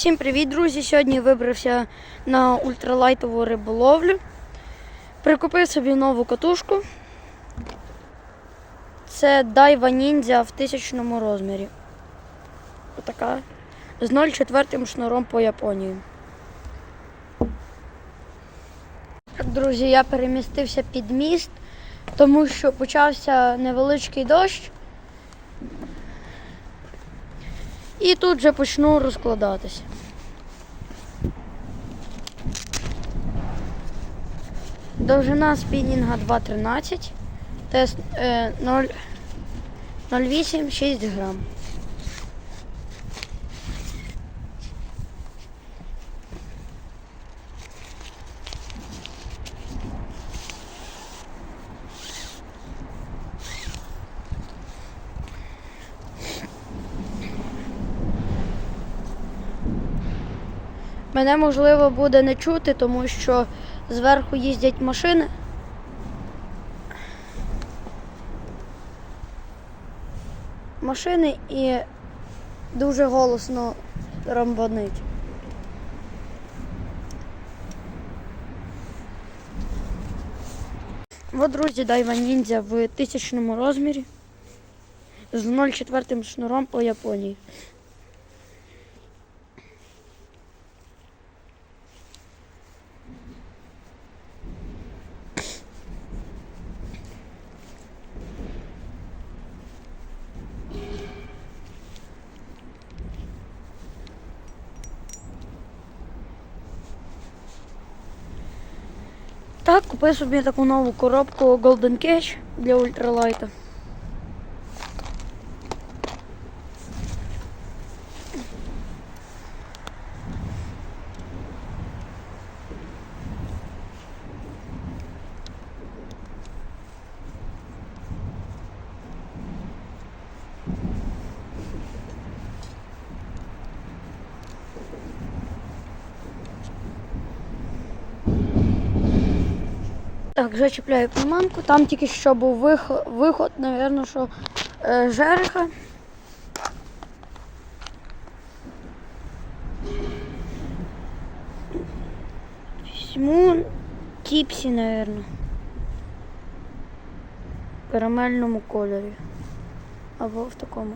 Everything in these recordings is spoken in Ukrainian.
Всім привіт, друзі! Сьогодні вибрався на ультралайтову риболовлю. Прикупив собі нову катушку. Це Daiwa Ninja в тисячному розмірі. Отака. З 0,4 шнуром по Японії. Друзі, я перемістився під міст, тому що почався невеличкий дощ. І тут же почну розкладатися. Довжина спінінга 2,13, тест е, 0 0,8 6 грам. Мене можливо буде не чути, тому що зверху їздять машини. Машини і дуже голосно рамбанить. От, друзі, Дайва Ніндзя в тисячному розмірі з 0,4 шнуром по Японії. Так, купив собі таку нову коробку Golden Cash для ультралайта. Так, вже чіпляю приманку. Там тільки що був виход, виход напевно, що е, жереха. Візьму тіпсі, напевно. В карамельному кольорі. Або в такому.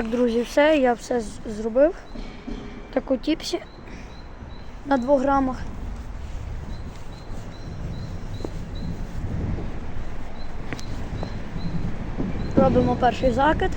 Так, друзі, все, я все зробив. Таку тіпсі на 2 грамах. Робимо перший закид.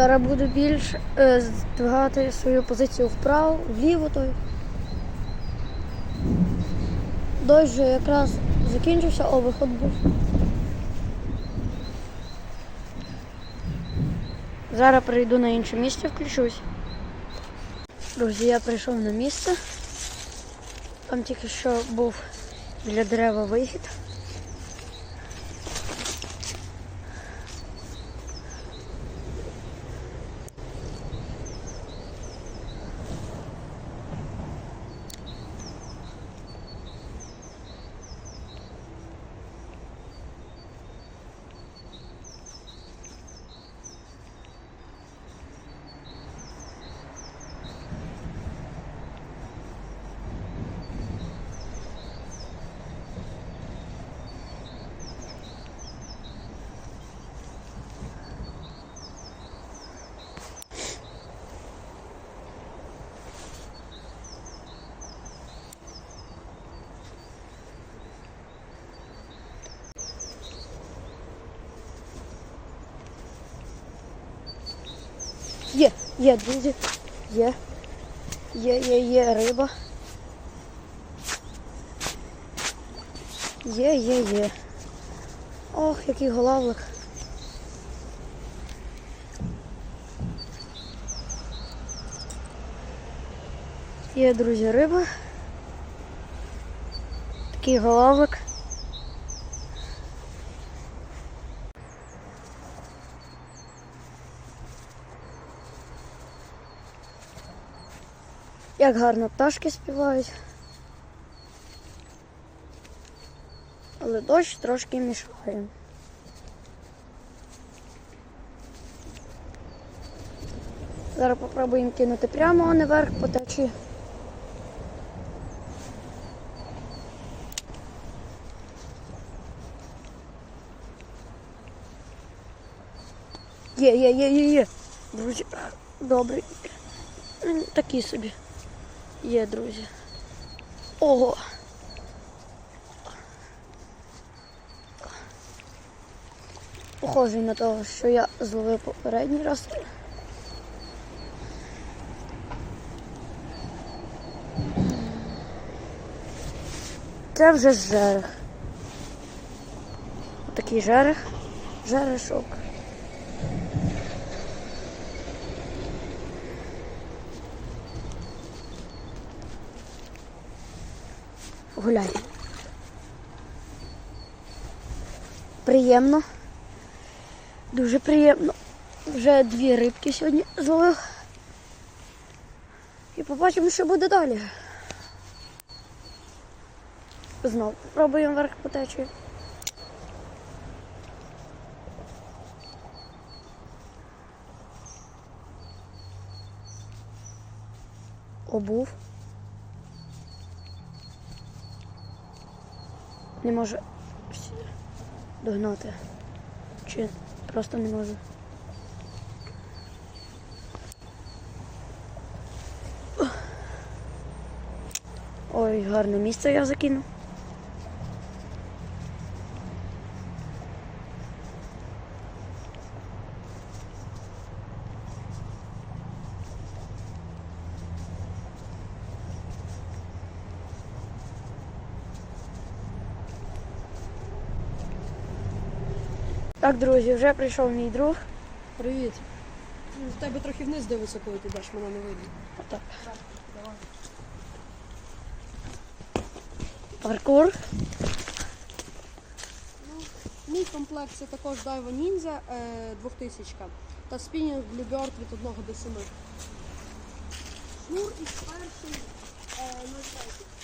Зараз буду більш е, здвигати свою позицію вправо, вліво той. Дощ вже якраз закінчився, о, виход був. Зараз прийду на інше місце, включусь. Друзі, я прийшов на місце. Там тільки що був для дерева вихід. Є, є, друзі. Є. Є, є, є риба. Є, є, є. Ох, який голавлик. Є, друзі, риба. Такий головик. Як гарно пташки співають. Але дощ трошки мішає. Зараз попробуємо кинути прямо, а не вверх по течії. Є, є, є, є, є. Друзі, добрий. Такі собі. Є, друзі. Ого. Похожий на того, що я зловив попередній раз. Це вже жерех. Такий жерех. Жерешок. Гуляй. Приємно. Дуже приємно. Вже дві рибки сьогодні зловив. І побачимо, що буде далі. Знов пробуємо вверх по течії. Обув. Не всі догнати. Чи просто не може. Ой, гарне місце я закинув. Так, друзі, вже прийшов мій друг. Привіт. Ну, В тебе трохи вниз дивиться, коли ти йдеш, мене не видно. Отак. Паркур. Мій комплект це також Daiwa Ninja е, 2000 та спінінг Bluebird від 1 до 7. Шнур із перший е, 0,5.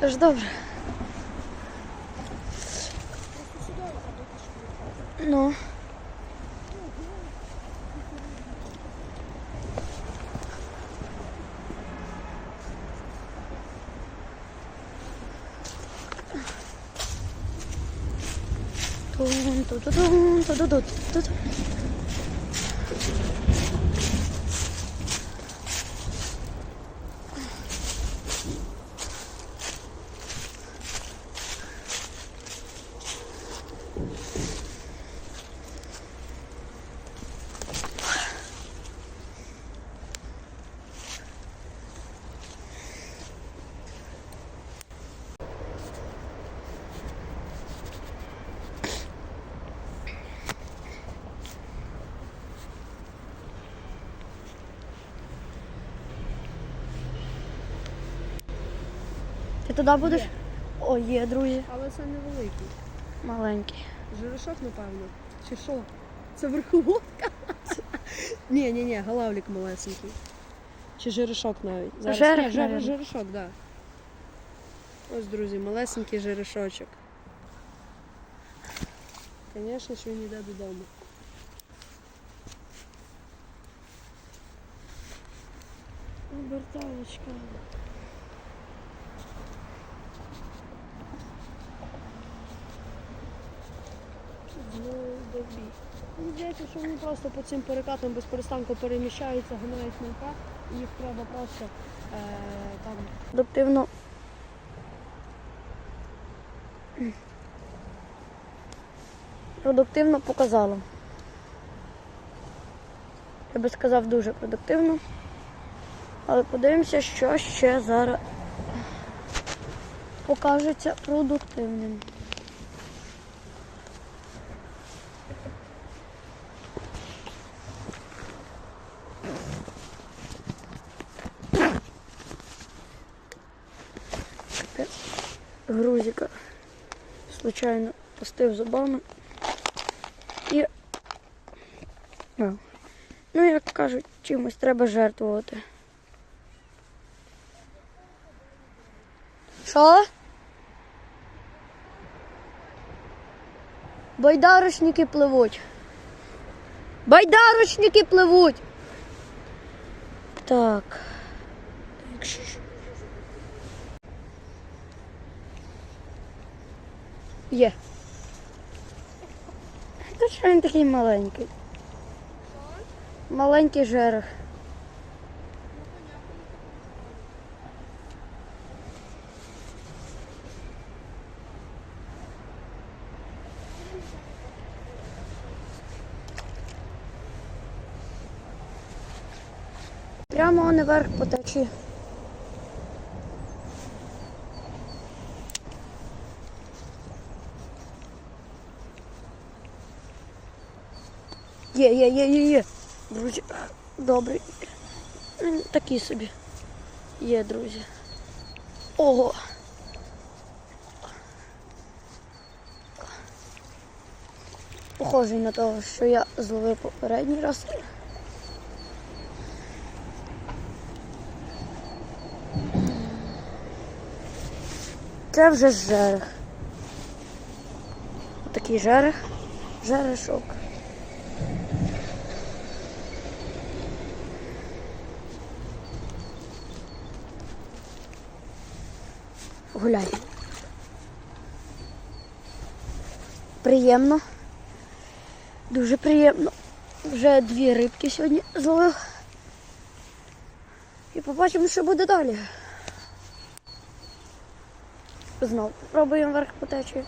Тож добре. Ну. Тун, ту-ту-тун, туди будеш? О, є, друзі. Але це невеликий. Маленький. Жиришок, напевно. Чи що? Це верховодка? Ні, ні, ні, галавлік малесенький. Чи жиришок навіть. Жерех, Ні, жир, навіть. так. Да. Ось, друзі, малесенький жиришочок. Звісно ж він йде додому. Оберталочка. Знову добі. Мені здається, що вони просто по цим перекатам без перестанку переміщаються, гинають мілка, і їх треба просто е, там Продуктивно. Продуктивно показало. Я би сказав дуже продуктивно. Але подивимося, що ще зараз покажеться продуктивним. Случайно пустив зубами. І. Ну, як кажуть, чимось треба жертвувати. Що? Байдарочники пливуть. Байдарочники пливуть. Так. Так, що ж. Є. Та що він такий маленький? Маленький жерех. Прямо наверх по. Є, є, є, є, є. Друзі, добрий. Такі собі. Є, друзі. Ого. Похожий на того, що я зловив попередній раз. Це вже жерех. Такий жерех. Жерешок. Гуляй. Приємно. Дуже приємно. Вже дві рибки сьогодні зловив. І побачимо, що буде далі. Знову пробуємо верх по течії.